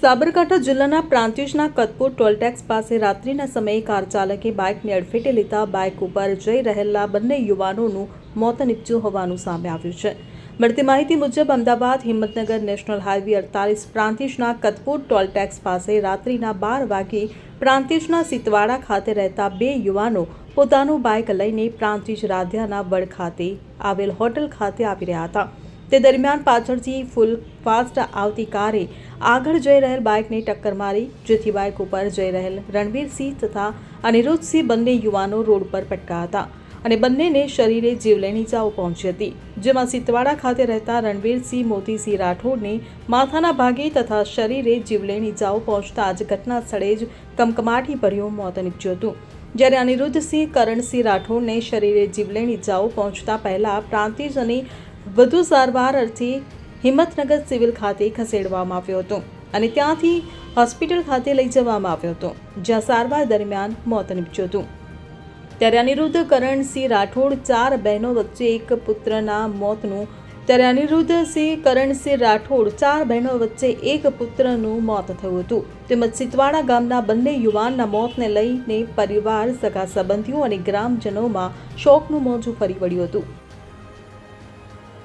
સાબરકાંઠા જિલ્લાના પ્રાંતિજના કતપુર ટોલટેક્સ પાસે રાત્રિના સમયે કાર ચાલકે બાઇકને અડફેટે લેતા બાઇક ઉપર જઈ રહેલા બંને યુવાનોનું મોત નીપજ્યું હોવાનું સામે આવ્યું છે. મળતી માહિતી મુજબ અમદાવાદ હિંમતનગર નેશનલ હાઇવે અડતાલીસ, પ્રાંતિજના કતપુર ટોલટેક્સ પાસે રાત્રિના બાર વાગે પ્રાંતિજના સિતવાડા ખાતે રહેતા બે યુવાનો પોતાનું બાઇક લઈને પ્રાંતિજ રાધ્યાના વડ ખાતે આવેલ હોટલ ખાતે આવી રહ્યા હતા. તે દરમિયાન પાછળથી ફૂલ ફાસ્ટ આવતી કારે આગળ જઈ રહેલ બાઇકને ટક્કર મારી, જેથી બાઇક ઉપર જઈ રહેલ રણવીરસિંહ તથા અનિરુદ્ધસિંહ બંને યુવાનો રોડ પર પટકા હતા અને બંનેને શરીરે જીવલેણ ઇજાઓ પહોંચી હતી, જેમાં સિતવાડા ખાતે રહેતા રણવીરસિંહ મોતીસિંહ રાઠોડને માથાના ભાગે તથા શરીરે જીવલેણ ઇજાઓ પહોંચતા જ ઘટના સ્થળે જ કમકમાટી ભર્યું મોત નીપજ્યું હતું. જ્યારે અનિરુદ્ધસિંહ કરણસિંહ રાઠોડને શરીરે જીવલેણ ઇજાઓ પહોંચતા પહેલા પ્રાંતિજ અને વધુ સારવાર અર્થે હિંમતનગર સિવિલ ખાતે ખસેડવામાં આવ્યો હતો અને ત્યાંથી હોસ્પિટલ ખાતે લઈ જવામાં આવ્યો હતો, જ્યાં સારવાર દરમિયાન મોત નીપજ્યું હતું. ત્યારે અનિરુદ્ધ કરણસિંહ રાઠોડ ચાર બહેનો વચ્ચે એક પુત્રના મોતનું, ત્યારે અનિરુદ્ધ સિંહ કરણસિંહ રાઠોડ ચાર બહેનો વચ્ચે એક પુત્રનું મોત થયું હતું. તેમજ સિતવાડા ગામના બંને યુવાનના મોતને લઈને પરિવાર, સગા સંબંધીઓ અને ગ્રામજનોમાં શોકનું મોજું ફરી વળ્યું હતું.